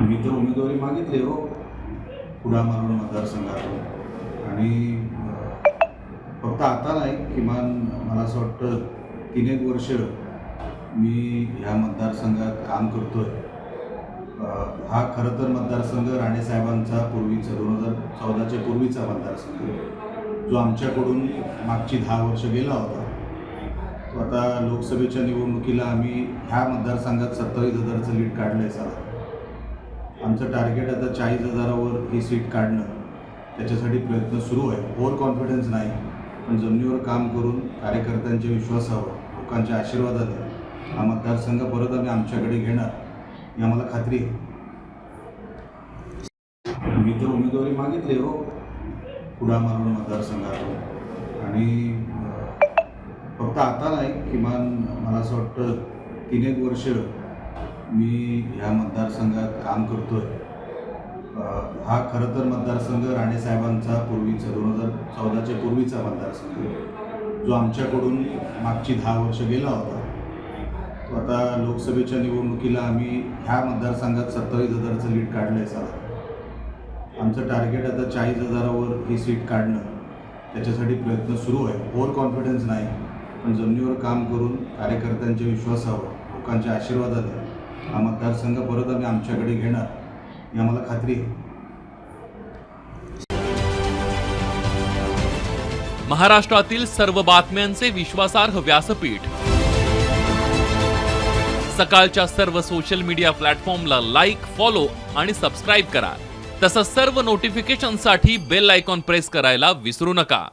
मी तर उमेदवारी मागितली हो कुडा मालवण मतदारसंघातून. आणि फक्त आता नाही किमान मला असं वाटतं तीन एक वर्ष मी ह्या मतदारसंघात काम करतो आहे हा खरं तर मतदारसंघ राणेसाहेबांचा पूर्वीचा दोन हजार चौदाच्या पूर्वीचा मतदारसंघ. जो आमच्याकडून मागची दहा वर्ष गेला होता. तो आता लोकसभेच्या निवडणुकीला आम्ही ह्या मतदारसंघात सत्तावीस हजारचं लीड काढलं आहे साधारण. आमचं टार्गेट आता चाळीस हजारावर ही सीट काढणं त्याच्यासाठी प्रयत्न सुरू आहे. ओव्हर कॉन्फिडन्स नाही पण जमिनीवर काम करून कार्यकर्त्यांच्या विश्वासावर लोकांच्या आशीर्वादाने. हा मतदारसंघ परत आम्ही आमच्याकडे घेणार ही आम्हाला खात्री आहे. मी तर उमेदवारी मागितली हो कुडा मालवण मतदारसंघातून. आणि फक्त आता नाही किमान मला असं वाटतं तीन एक वर्ष मी ह्या मतदारसंघात काम करतोय. आहे हा खरं तर मतदारसंघ राणेसाहेबांचा पूर्वीचा दोन हजार चौदाच्या पूर्वीचा मतदारसंघ. जो आमच्याकडून मागची दहा वर्ष गेला होता. तो आता लोकसभेच्या निवडणुकीला आम्ही ह्या मतदारसंघात सत्तावीस हजारचं लीड काढलं आहे साला. आमचं टार्गेट आता चाळीस हजारावर ही सीट काढणं त्याच्यासाठी प्रयत्न सुरू आहे. ओव्हर कॉन्फिडन्स नाही पण जमिनीवर काम करून कार्यकर्त्यांच्या विश्वासावर लोकांच्या आशीर्वादाने हा मतदारसंघ परत आम्ही आमच्याकडे घेणार ही आम्हाला खात्री आहे. महाराष्ट्रातील सर्व बातम्यांचे विश्वासार्ह व्यासपीठ. सकाळच्या सर्व सोशल मीडिया प्लॅटफॉर्मला लाईक फॉलो आणि सबस्क्राईब करा. तसंच सर्व नोटिफिकेशनसाठी बेल आयकॉन प्रेस करायला विसरू नका.